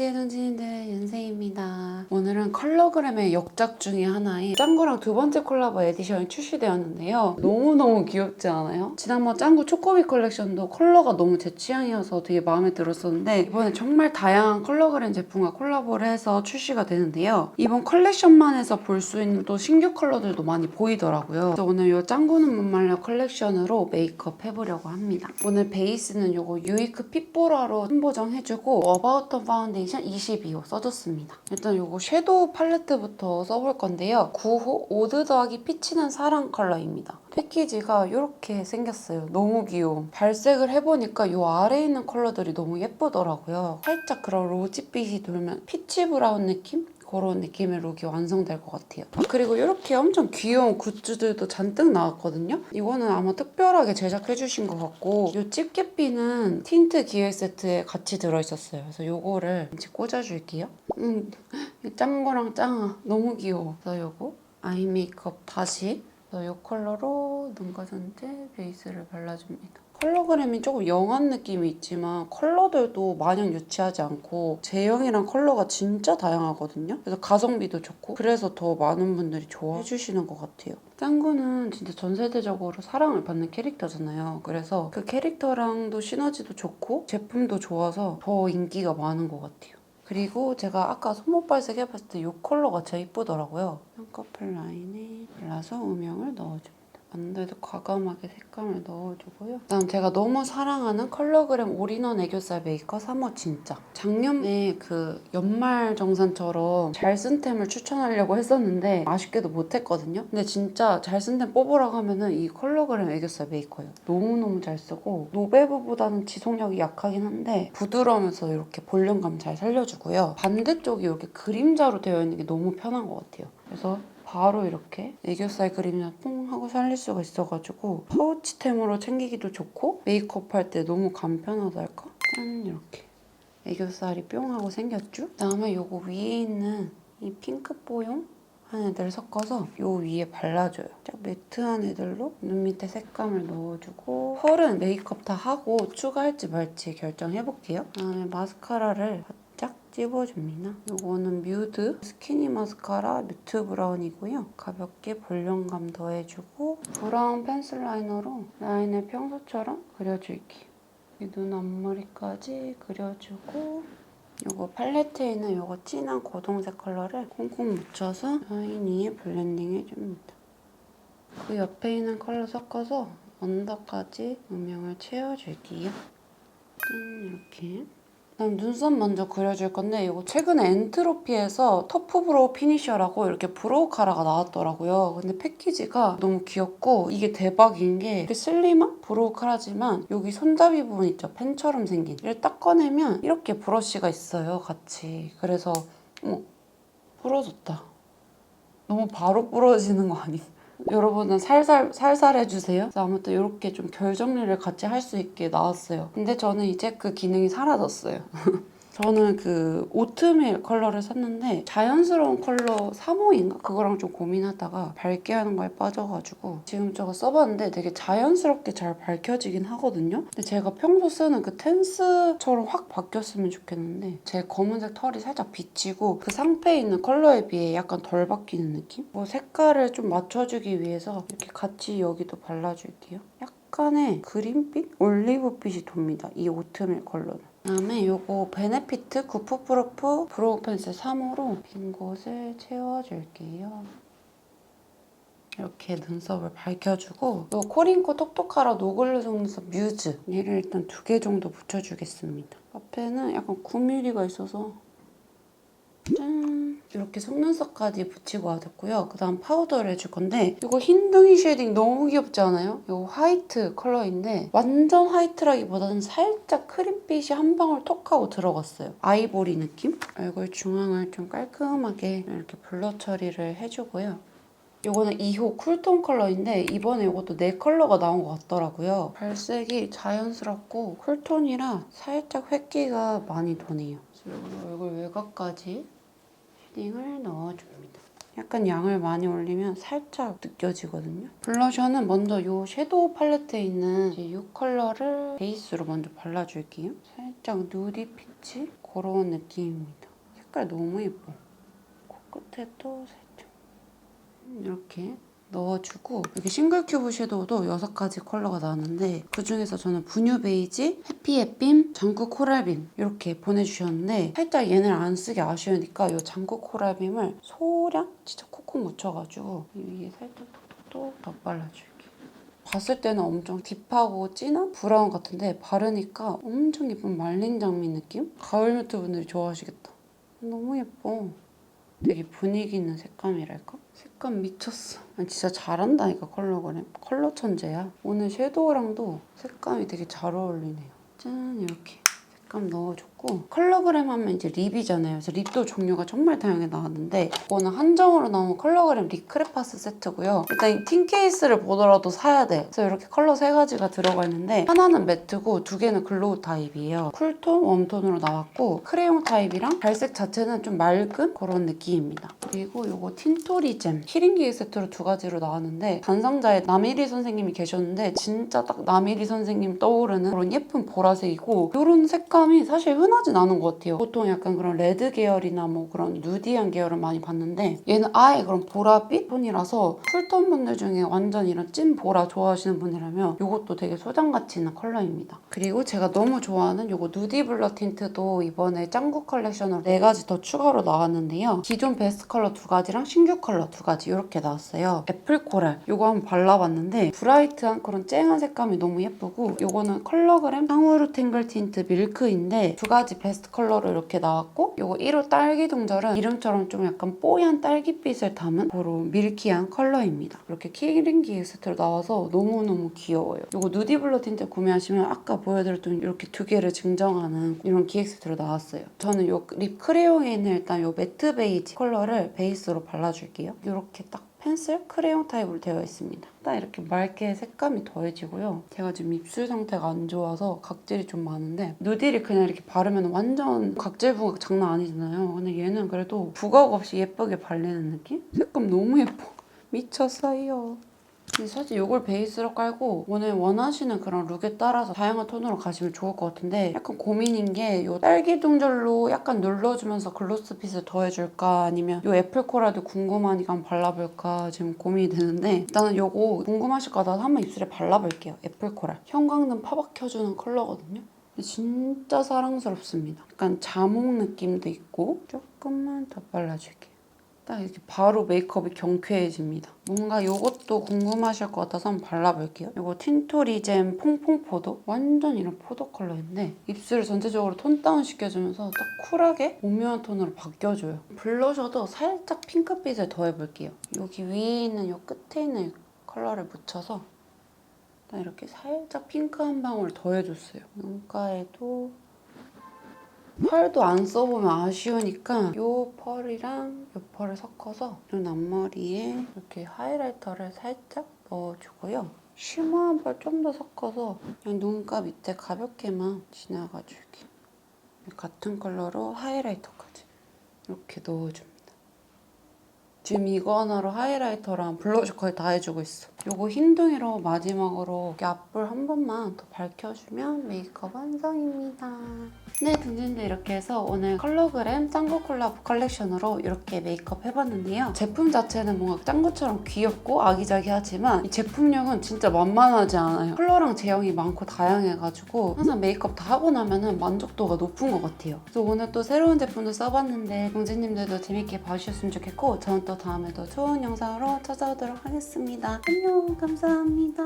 안녕하세요 오늘은 컬러그램의 역작 중에 하나인 짱구랑 두 번째 콜라보 에디션이 출시되었는데요. 너무너무 귀엽지 않아요? 지난번 짱구 초코비 컬렉션도 컬러가 너무 제 취향이어서 되게 마음에 들었었는데 이번에 정말 다양한 컬러그램 제품과 콜라보를 해서 출시가 되는데요. 이번 컬렉션만에서 볼 수 있는 또 신규 컬러들도 많이 보이더라고요. 그래서 오늘 이 짱구는 못 말려 컬렉션으로 메이크업 해보려고 합니다. 오늘 베이스는 이거 유이크 핏보라로 손보정 해주고 어바웃 파운데이션 22호 써줬습니다. 일단 이거 섀도우 팔레트부터 써볼 건데요. 9호 오드 더하기 피치는 사랑 컬러입니다. 패키지가 이렇게 생겼어요. 너무 귀여워. 발색을 해보니까 이 아래에 있는 컬러들이 너무 예쁘더라고요. 살짝 그런 로지빛이 돌면 피치 브라운 느낌? 그런 느낌의 룩이 완성될 것 같아요. 아, 그리고 이렇게 엄청 귀여운 굿즈들도 잔뜩 나왔거든요. 이거는 아마 특별하게 제작해주신 것 같고 이 집게핀은 틴트 기획 세트에 같이 들어있었어요. 그래서 이거를 이제 꽂아줄게요. 음, 이 짱거랑 짱아 너무 귀여워. 그래서 이거 아이 메이크업 다시 이 컬러로 눈가 전체 베이스를 발라줍니다. 컬러그램이 조금 영한 느낌이 있지만 컬러들도 마냥 유치하지 않고 제형이랑 컬러가 진짜 다양하거든요. 그래서 가성비도 좋고 그래서 더 많은 분들이 좋아해 주시는 것 같아요. 짱구는 진짜 전 세대적으로 사랑을 받는 캐릭터잖아요. 그래서 그 캐릭터랑도 시너지도 좋고 제품도 좋아서 더 인기가 많은 것 같아요. 그리고 제가 아까 손목 발색 해봤을 때 이 컬러가 제일 이쁘더라고요. 쌍꺼풀 라인에 발라서 음영을 넣어줍니다. 안대도 과감하게 색감을 넣어주고요. 그다음 제가 너무 사랑하는 컬러그램 올인원 애교살 메이커 3호 진짜. 작년에 그 연말 정산처럼 잘 쓴 템을 추천하려고 했었는데 아쉽게도 못했거든요. 근데 진짜 잘 쓴 템 뽑으라고 하면은 이 컬러그램 애교살 메이커예요. 너무너무 잘 쓰고 노베브보다는 지속력이 약하긴 한데 부드러우면서 이렇게 볼륨감 잘 살려주고요. 반대쪽이 이렇게 그림자로 되어 있는 게 너무 편한 것 같아요. 그래서 바로 이렇게 애교살 그림이나 퐁 하고 살릴 수가 있어가지고 파우치템으로 챙기기도 좋고 메이크업 할 때 너무 간편하달까? 짠 이렇게 애교살이 뿅 하고 생겼죠? 그다음에 요거 위에 있는 이 핑크 뽀용 한 애들 섞어서 요 위에 발라줘요. 쫙 매트한 애들로 눈 밑에 색감을 넣어주고 펄은 메이크업 다 하고 추가할지 말지 결정해볼게요. 그다음에 마스카라를 찝어줍니다. 요거는 뮤드 스키니 마스카라 뮤트 브라운이고요. 가볍게 볼륨감 더해주고 브라운 펜슬 라이너로 라인을 평소처럼 그려줄게요. 이눈 앞머리까지 그려주고 요거 팔레트에 있는 요거 진한 고동색 컬러를 콩콩 묻혀서 라인 위에 블렌딩 해줍니다. 그 옆에 있는 컬러 섞어서 언더까지 음영을 채워줄게요. 짠 이렇게 그다음 눈썹 먼저 그려줄 건데 이거 최근에 엔트로피에서 터프 브로우 피니셔라고 이렇게 브로우 카라가 나왔더라고요. 근데 패키지가 너무 귀엽고 이게 대박인 게 슬림한 브로우 카라지만 여기 손잡이 부분 있죠? 펜처럼 생긴 이를 딱 꺼내면 이렇게 브러쉬가 있어요 같이. 그래서 어머 부러졌다. 너무 바로 부러지는 거 아니야? 여러분은 살살 살살 해주세요. 아무튼 이렇게 좀 결 정리를 같이 할 수 있게 나왔어요. 근데 저는 이제 그 기능이 사라졌어요. 저는 그 오트밀 컬러를 샀는데 자연스러운 컬러 3호인가? 그거랑 좀 고민하다가 밝게 하는 거에 빠져가지고 지금 저거 써봤는데 되게 자연스럽게 잘 밝혀지긴 하거든요. 근데 제가 평소 쓰는 그 텐스처럼 확 바뀌었으면 좋겠는데 제 검은색 털이 살짝 비치고 그 상패에 있는 컬러에 비해 약간 덜 바뀌는 느낌? 뭐 색깔을 좀 맞춰주기 위해서 이렇게 같이 여기도 발라줄게요. 약간 의 그린빛? 올리브빛이 돕니다. 이 오트밀 컬러는. 그다음에 요거 베네피트 구프 프로프 브로우 펜슬 3호로 빈 곳을 채워줄게요. 이렇게 눈썹을 밝혀주고 요 코링코 톡톡하라 노글루 속눈썹 뮤즈 얘를 일단 두 개 정도 붙여주겠습니다. 앞에는 약간 9mm가 있어서 짠 이렇게 속눈썹까지 붙이고 와줬고요. 그 다음 파우더를 해줄 건데 이거 흰둥이 쉐딩 너무 귀엽지 않아요? 이거 화이트 컬러인데 완전 화이트라기보다는 살짝 크림빛이 한 방울 톡 하고 들어갔어요. 아이보리 느낌? 얼굴 중앙을 좀 깔끔하게 이렇게 블러 처리를 해주고요. 이거는 2호 쿨톤 컬러인데 이번에 이것도 네 컬러가 나온 것 같더라고요. 발색이 자연스럽고 쿨톤이라 살짝 획기가 많이 도네요. 그리고 얼굴 외곽까지 쉐딩을 넣어줍니다. 약간 양을 많이 올리면 살짝 느껴지거든요. 블러셔는 먼저 이 섀도우 팔레트에 있는 이이 컬러를 베이스로 먼저 발라줄게요. 살짝 누디 피치 그런 느낌입니다. 색깔 너무 예뻐. 코끝에도 살짝 이렇게 넣어주고 여기 싱글 큐브 섀도우도 6가지 컬러가 나왔는데 그중에서 저는 분유 베이지, 해피햇빔, 장구 코랄빔 이렇게 보내주셨는데 살짝 얘를 안 쓰기 아쉬우니까 이 장구 코랄빔을 소량 진짜 콕콕 묻혀가지고 이 위에 살짝 톡톡 덧발라줄게요. 봤을 때는 엄청 딥하고 진한 브라운 같은데 바르니까 엄청 예쁜 말린 장미 느낌? 가을 뮤트 분들이 좋아하시겠다. 너무 예뻐. 되게 분위기 있는 색감이랄까? 색감 미쳤어. 진짜 잘한다니까 컬러그램. 컬러 천재야. 오늘 섀도우랑도 색감이 되게 잘 어울리네요. 짠 이렇게 색감 넣어줬고 컬러그램 하면 이제 립이잖아요. 그래서 립도 종류가 정말 다양하게 나왔는데 이거는 한정으로 나온 컬러그램 립 크레파스 세트고요. 일단 이 틴 케이스를 보더라도 사야 돼. 그래서 이렇게 컬러 세 가지가 들어가 있는데 하나는 매트고 두 개는 글로우 타입이에요. 쿨톤, 웜톤으로 나왔고 크레용 타입이랑 발색 자체는 좀 맑은 그런 느낌입니다. 그리고 이거 틴토리 잼 키링기 세트로 두 가지로 나왔는데 단상자에 남일희 선생님이 계셨는데 진짜 딱 남일희 선생님 떠오르는 그런 예쁜 보라색이고 이런 색감이 사실 흔하진 않은 것 같아요. 보통 약간 그런 레드 계열이나 뭐 그런 누디한 계열을 많이 봤는데 얘는 아예 그런 보라빛 톤이라서 쿨톤 분들 중에 완전 이런 찐 보라 좋아하시는 분이라면 이것도 되게 소장가치 있는 컬러입니다. 그리고 제가 너무 좋아하는 이거 누디 블러 틴트도 이번에 짱구 컬렉션으로 네 가지 더 추가로 나왔는데요. 기존 베스트 컬러 두 가지랑 신규 컬러 두 가지 이렇게 나왔어요. 애플 코랄 이거 한번 발라봤는데 브라이트한 그런 쨍한 색감이 너무 예쁘고 이거는 컬러그램 상우르 탱글 틴트 밀크인데 두 가지 베스트 컬러로 이렇게 나왔고 이거 1호 딸기 동절은 이름처럼 좀 약간 뽀얀 딸기빛을 담은 그런 밀키한 컬러입니다. 이렇게 키링기 세트로 나와서 너무너무 귀여워요. 이거 누디 블러 틴트 구매하시면 아까 보여드렸던 이렇게 두 개를 증정하는 이런 기획 세트로 나왔어요. 저는 이립 크레용에 있는 일단 이 매트 베이지 컬러를 베이스로 발라줄게요. 이렇게 딱 펜슬 크레용 타입으로 되어 있습니다. 딱 이렇게 맑게 색감이 더해지고요. 제가 지금 입술 상태가 안 좋아서 각질이 좀 많은데 누디를 그냥 이렇게 바르면 완전 각질 부각 장난 아니잖아요. 근데 얘는 그래도 부각 없이 예쁘게 발리는 느낌? 색감 너무 예뻐. 미쳤어요. 사실 이걸 베이스로 깔고 오늘 원하시는 그런 룩에 따라서 다양한 톤으로 가시면 좋을 것 같은데 약간 고민인 게 이 딸기 동절로 약간 눌러주면서 글로스핏을 더해줄까 아니면 이 애플 코랄도 궁금하니까 한번 발라볼까 지금 고민이 되는데 일단은 이거 궁금하실 것 같아서 한번 입술에 발라볼게요. 애플 코랄. 형광등 파박혀주는 컬러거든요. 진짜 사랑스럽습니다. 약간 자몽 느낌도 있고 조금만 더 발라줄게요. 딱 이렇게 바로 메이크업이 경쾌해집니다. 뭔가 이것도 궁금하실 것 같아서 한번 발라볼게요. 이거 틴토리잼 퐁퐁포도 완전 이런 포도 컬러인데 입술을 전체적으로 톤 다운 시켜주면서 딱 쿨하게 오묘한 톤으로 바뀌어줘요. 블러셔도 살짝 핑크빛을 더해볼게요. 여기 위에 있는 이 끝에 있는 이 컬러를 묻혀서 딱 이렇게 살짝 핑크 한 방울 더해줬어요. 눈가에도 펄도 안 써보면 아쉬우니까 이 펄이랑 이 펄을 섞어서 눈 앞머리에 이렇게 하이라이터를 살짝 넣어주고요. 쉬머 한펄 좀 더 섞어서 그냥 눈가 밑에 가볍게만 지나가줄게요. 같은 컬러로 하이라이터까지 이렇게 넣어줍니다. 지금 이거 하나로 하이라이터랑 블러셔 거의 다 해주고 있어. 요거 흰둥이로 마지막으로 앞볼 한 번만 더 밝혀주면 메이크업 완성입니다. 네, 등진들 이렇게 해서 오늘 컬러그램 짱구 콜라보 컬렉션으로 이렇게 메이크업 해봤는데요. 제품 자체는 뭔가 짱구처럼 귀엽고 아기자기하지만 이 제품력은 진짜 만만하지 않아요. 컬러랑 제형이 많고 다양해가지고 항상 메이크업 다 하고 나면 만족도가 높은 것 같아요. 그래서 오늘 또 새로운 제품도 써봤는데 공주님들도 재밌게 봐주셨으면 좋겠고 저는 또 다음에 더 좋은 영상으로 찾아오도록 하겠습니다. 감사합니다.